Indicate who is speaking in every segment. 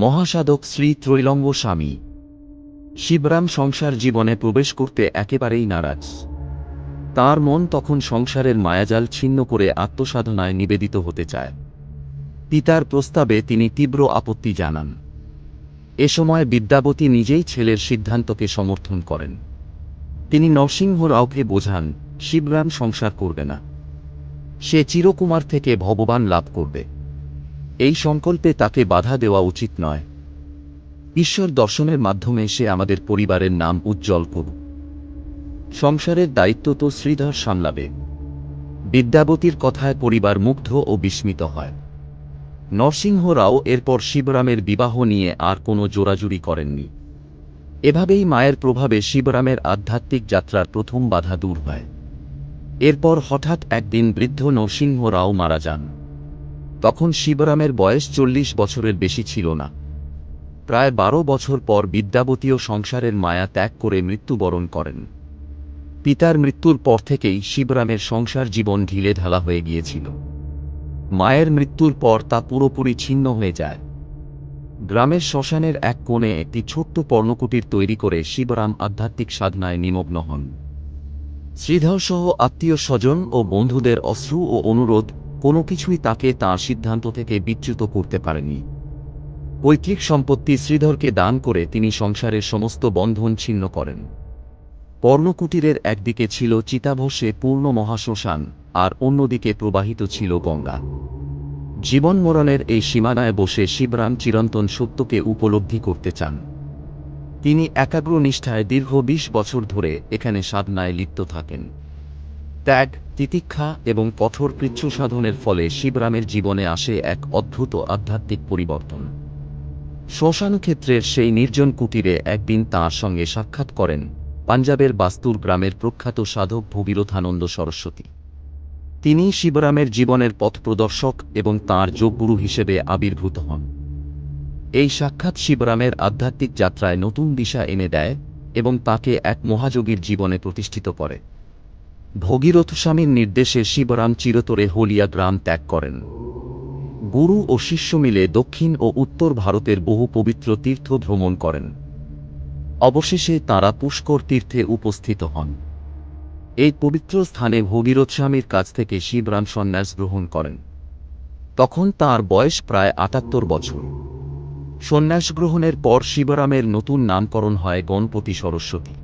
Speaker 1: মহাসাধক শ্রী ত্রৈলঙ্গ স্বামী। শিবরাম সংসার জীবনে প্রবেশ করতে একেবারেই নারাজ। তার মন তখন সংসারের মায়াজাল ছিন্ন করে আত্মসাধনায় নিবেদিত হতে চায়। পিতার প্রস্তাবে তিনি তীব্র আপত্তি জানান। এ সময় বিদ্যাবতী নিজেই ছেলের সিদ্ধান্তকে সমর্থন করেন। তিনি নরসিংহ রাওকে বোঝান, শিবরাম সংসার করবে না। সে চিরকুমার থেকে ভগবান লাভ করবে। এই সংকল্পে তাকে বাধা দেওয়া উচিত নয়। ঈশ্বর দর্শনের মাধ্যমে সে আমাদের পরিবারের নাম উজ্জ্বল করুক। সংসারের দায়িত্ব তো শ্রীধর সামলাবে। বিদ্যাবতীর কথায় পরিবার মুগ্ধ ও বিস্মিত হয়। নরসিংহ রাও এরপর শিবরামের বিবাহ নিয়ে আর কোনো জোরাজুরি করেননি। এভাবেই মায়ের প্রভাবে শিবরামের আধ্যাত্মিক যাত্রার প্রথম বাধা দূর হয়। এরপর হঠাৎ একদিন বৃদ্ধ নরসিংহ রাও মারা যান। তখন শিবরামের বয়স চল্লিশ বছরের বেশি ছিল না। প্রায় বারো বছর পর বিদ্যাবতীও সংসারের মায়া ত্যাগ করে মৃত্যুবরণ করেন। পিতার মৃত্যুর পর থেকেই শিবরামের সংসার জীবন ঢিলে ঢালা হয়ে গিয়েছিল। মায়ের মৃত্যুর পর তা পুরোপুরি ছিন্ন হয়ে যায়। গ্রামের শ্মশানের এক কোণে একটি ছোট্ট পর্ণকুটির তৈরি করে শিবরাম আধ্যাত্মিক সাধনায় নিমগ্ন হন। শ্রীধরসহ আত্মীয় স্বজন ও বন্ধুদের অশ্রু ও অনুরোধ কোনো কিছুই তাকে তাঁর সিদ্ধান্ত থেকে বিচ্যুত করতে পারেনি। পৈতৃক সম্পত্তি শ্রীধরকে দান করে তিনি সংসারের সমস্ত বন্ধন ছিন্ন করেন। পর্ণকুটিরের একদিকে ছিল চিতাভস্যে পূর্ণ মহাশ্মশান, আর অন্যদিকে প্রবাহিত ছিল গঙ্গা। জীবন মরণের এই সীমানায় বসে শিবরাম চিরন্তন সত্যকে উপলব্ধি করতে চান। তিনি একাগ্র নিষ্ঠায় দীর্ঘ বিশ বছর ধরে এখানে সাধনায় লিপ্ত থাকেন। ত্যাগ, তিতিক্ষা এবং কঠোর কৃচ্ছ সাধনের ফলে শিবরামের জীবনে আসে এক অদ্ভুত আধ্যাত্মিক পরিবর্তন। শ্মশান ক্ষেত্রের সেই নির্জন কুটিরে একদিন তাঁর সঙ্গে সাক্ষাৎ করেন পাঞ্জাবের বাস্তুর গ্রামের প্রখ্যাত সাধক ভগীরথানন্দ সরস্বতী। তিনি শিবরামের জীবনের পথ প্রদর্শক এবং তাঁর যোগগুরু হিসেবে আবির্ভূত হন। এই সাক্ষাৎ শিবরামের আধ্যাত্মিক যাত্রায় নতুন দিশা এনে দেয় এবং তাকে এক মহাযোগীর জীবনে প্রতিষ্ঠিত করে। ভগীরথ স্বামীর নির্দেশে শিবরাম চিরতরে হলিয়া গ্রাম ত্যাগ করেন। গুরু ও শিষ্য মিলে দক্ষিণ ও উত্তর ভারতের বহু পবিত্র তীর্থ ভ্রমণ করেন। অবশেষে তাঁরা পুষ্কর তীর্থে উপস্থিত হন। এই পবিত্র স্থানে ভগীরথ স্বামীর কাছ থেকে শিবরাম সন্ন্যাস গ্রহণ করেন। তখন তার বয়স প্রায় আটাত্তর বছর। সন্ন্যাস গ্রহণের পর শিবরামের নতুন নামকরণ হয় গণপতি সরস্বতী।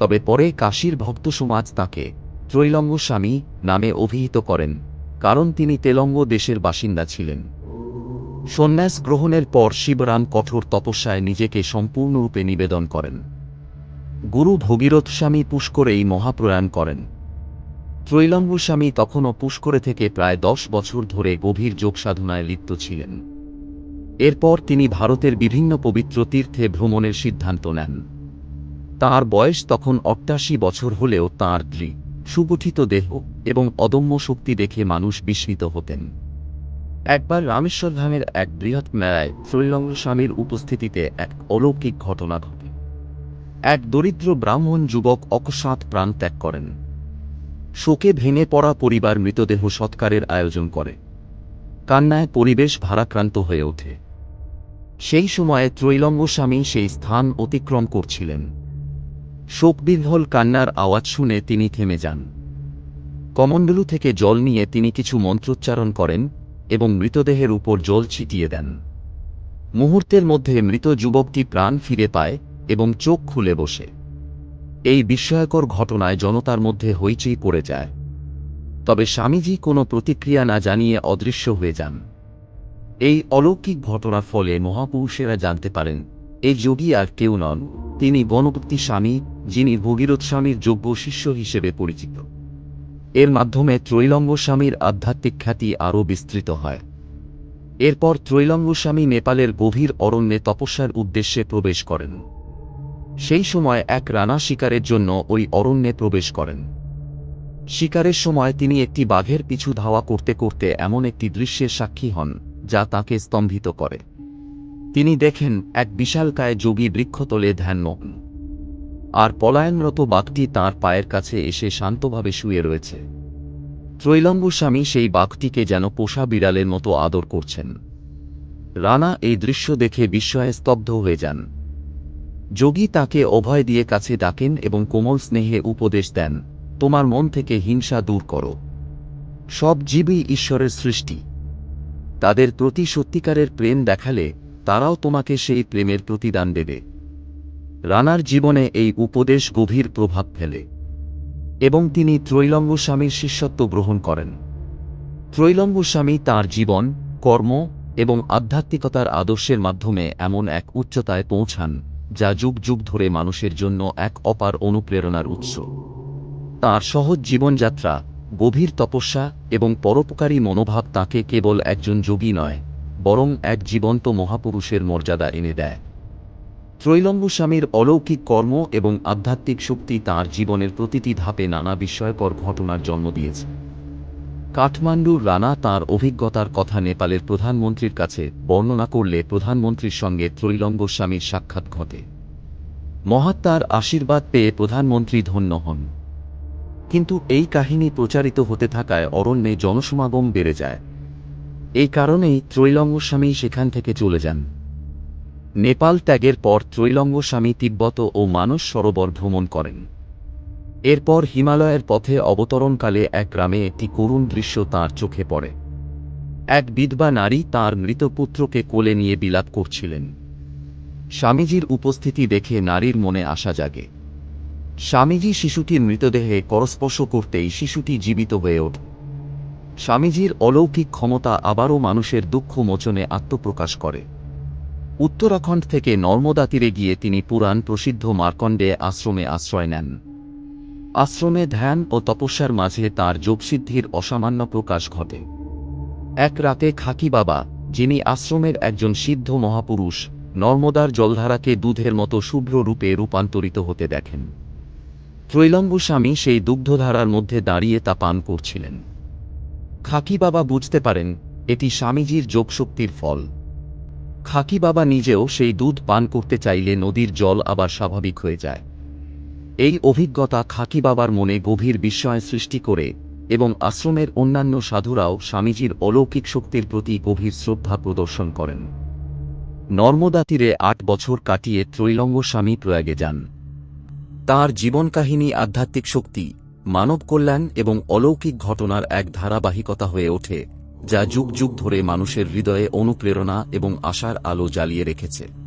Speaker 1: তবে পরে কাশীর ভক্ত সমাজ তাঁকে ত্রৈলঙ্গ স্বামী নামে অভিহিত করেন, কারণ তিনি তেলঙ্গ দেশের বাসিন্দা ছিলেন। সন্ন্যাস গ্রহণের পর শিবরাম কঠোর তপস্যায় নিজেকে সম্পূর্ণরূপে নিবেদন করেন। গুরু ভগীরথ স্বামী পুষ্করেই মহাপ্রয়াণ করেন। ত্রৈলঙ্গ স্বামী তখনও পুষ্করে থেকে প্রায় দশ বছর ধরে গভীর যোগ সাধনায় লিপ্ত ছিলেন। এরপর তিনি ভারতের বিভিন্ন পবিত্র তীর্থে ভ্রমণের সিদ্ধান্ত নেন। তার বয়স তখন অষ্টাশি বছর হলেও তাঁর দৃঢ় সুগঠিত দেহ এবং অদম্য শক্তি দেখে মানুষ বিস্মিত হতেন। একবার রামেশ্বর ধামের এক বৃহৎ মেলায় ত্রৈলঙ্গ স্বামীর উপস্থিতিতে এক অলৌকিক ঘটনা ঘটে। এক দরিদ্র ব্রাহ্মণ যুবক অকস্মাৎ প্রাণ ত্যাগ করেন। শোকে ভেঙে পড়া পরিবার মৃতদেহ সৎকারের আয়োজন করে। কান্নায় পরিবেশ ভারাক্রান্ত হয়ে ওঠে। সেই সময়ে ত্রৈলঙ্গ স্বামী সেই স্থান অতিক্রম করছিলেন। শোকবিহ্বল কান্নার আওয়াজ শুনে তিনি থেমে যান। কমণ্ডলু থেকে জল নিয়ে তিনি কিছু মন্ত্রোচ্চারণ করেন এবং মৃতদেহের উপর জল ছিটিয়ে দেন। মুহূর্তের মধ্যে মৃত যুবকটি প্রাণ ফিরে পায় এবং চোখ খুলে বসে। এই বিস্ময়কর ঘটনায় জনতার মধ্যে হইচই পড়ে যায়। তবে স্বামীজি কোনো প্রতিক্রিয়া না জানিয়ে অদৃশ্য হয়ে যান। এই অলৌকিক ঘটনার ফলে মহাপুরুষেরা জানতে পারেন এই যোগী আর কেউ নন, তিনি গণপতি স্বামী যিনি ভগীরথ স্বামীর যোগ্য শিষ্য হিসেবে পরিচিত। এর মাধ্যমে ত্রৈলঙ্গ স্বামীর আধ্যাত্মিক খ্যাতি আরও বিস্তৃত হয়। এরপর ত্রৈলঙ্গ স্বামী নেপালের গভীর অরণ্যে তপস্যার উদ্দেশ্যে প্রবেশ করেন। সেই সময় এক রানা শিকারের জন্য ওই অরণ্যে প্রবেশ করেন। শিকারের সময় তিনি একটি বাঘের পিছু ধাওয়া করতে করতে এমন একটি দৃশ্যের সাক্ষী হন, যা তাকে স্তম্ভিত করে। তিনি দেখেন, এক বিশালকায় যোগী বৃক্ষতলে ধ্যানমগ্ন আর পলায়নরত বাঘটি তাঁর পায়ের কাছে এসে শান্তভাবে শুয়ে রয়েছে। ত্রৈলঙ্গ স্বামী সেই বাঘটিকে যেন পোষা বিড়ালের মতো আদর করছেন। রানা এই দৃশ্য দেখে বিস্ময়ে স্তব্ধ হয়ে যান। যোগী তাকে অভয় দিয়ে কাছে ডাকেন এবং কোমল স্নেহে উপদেশ দেন, তোমার মন থেকে হিংসা দূর করো। সব জীবই ঈশ্বরের সৃষ্টি। তাদের প্রতি সত্যিকারের প্রেম দেখালে তারাও তোমাকে সেই প্রেমের প্রতিদান দেবে। রানার জীবনে এই উপদেশ গভীর প্রভাব ফেলে এবং তিনি ত্রৈলঙ্গ স্বামীর শিষ্যত্ব গ্রহণ করেন। ত্রৈলঙ্গ স্বামী তাঁর জীবন, কর্ম এবং আধ্যাত্মিকতার আদর্শের মাধ্যমে এমন এক উচ্চতায় পৌঁছান, যা যুগ যুগ ধরে মানুষের জন্য এক অপার অনুপ্রেরণার উৎস। তাঁর সহজ জীবনযাত্রা, গভীর তপস্যা এবং পরোপকারী মনোভাব তাকে কেবল একজন যোগী নয়, বরং এক জীবন্ত মহাপুরুষের মর্যাদা এনে দেয়। ত্রৈলঙ্গ স্বামীর অলৌকিক কর্ম এবং আধ্যাত্মিক শক্তি তাঁর জীবনের প্রতিটি ধাপে নানা বিস্ময়কর ঘটনার জন্ম দিয়েছে। কাঠমান্ডুর রানা তাঁর অভিজ্ঞতার কথা নেপালের প্রধানমন্ত্রীর কাছে বর্ণনা করলে প্রধানমন্ত্রীর সঙ্গে ত্রৈলঙ্গ স্বামীর সাক্ষাৎ ঘটে। মহাত্মার আশীর্বাদ পেয়ে প্রধানমন্ত্রী ধন্য হন। কিন্তু এই কাহিনী প্রচারিত হতে থাকায় অরণ্যে জনসমাগম বেড়ে যায়। এই কারণেই ত্রৈলঙ্গ স্বামী সেখান থেকে চলে যান। নেপাল ত্যাগের পর ত্রৈলঙ্গ স্বামী তিব্বত ও মানস সরোবর ভ্রমণ করেন। এরপর হিমালয়ের পথে অবতরণকালে এক গ্রামে একটি করুণ দৃশ্য তাঁর চোখে পড়ে। এক বিধবা নারী তার মৃত পুত্রকে কোলে নিয়ে বিলাপ করছিলেন। স্বামীজির উপস্থিতি দেখে নারীর মনে আশা জাগে। স্বামীজি শিশুটির মৃতদেহে করস্পর্শ করতেই শিশুটি জীবিত হয়ে ওঠে। স্বামীজির অলৌকিক ক্ষমতা আবারও মানুষের দুঃখ মোচনে আত্মপ্রকাশ করে। উত্তরাখণ্ড থেকে নর্মদা তীরে গিয়ে তিনি পুরাণ প্রসিদ্ধ মার্কণ্ডে আশ্রমে আশ্রয় নেন। আশ্রমে ধ্যান ও তপস্যার মাঝে তার যোগসিদ্ধির অসামান্য প্রকাশ ঘটে। এক রাতে খাকি বাবা, যিনি আশ্রমের একজন সিদ্ধ মহাপুরুষ, নর্মদার জলধারাকে দুধের মতো শুভ্র রূপে রূপান্তরিত হতে দেখেন। ত্রৈলঙ্গ স্বামী সেই দুগ্ধধারার মধ্যে দাঁড়িয়ে তা পান করছিলেন। খাকি বাবা বুঝতে পারেন, এটি স্বামীজির যোগশক্তির ফল। খাকি বাবা নিজেও সেই দুধ পান করতে চাইলে নদীর জল আবার স্বাভাবিক হয়ে যায়। এই অভিজ্ঞতা খাকি বাবার মনে গভীর বিস্ময় সৃষ্টি করে এবং আশ্রমের অন্যান্য সাধুরাও স্বামীজির অলৌকিক শক্তির প্রতি গভীর শ্রদ্ধা প্রদর্শন করেন। নর্মদা তীরে আট বছর কাটিয়ে ত্রৈলঙ্গ স্বামী প্রয়াগে যান। তার জীবনকাহিনী আধ্যাত্মিক শক্তি, মানব কল্যাণ এবং অলৌকিক ঘটনার এক ধারাবাহিকতা হয়ে ওঠে। যা যুগ যুগ ধরে মানুষের হৃদয়ে অনুপ্রেরণা এবং আশার আলো জ্বালিয়ে রেখেছে।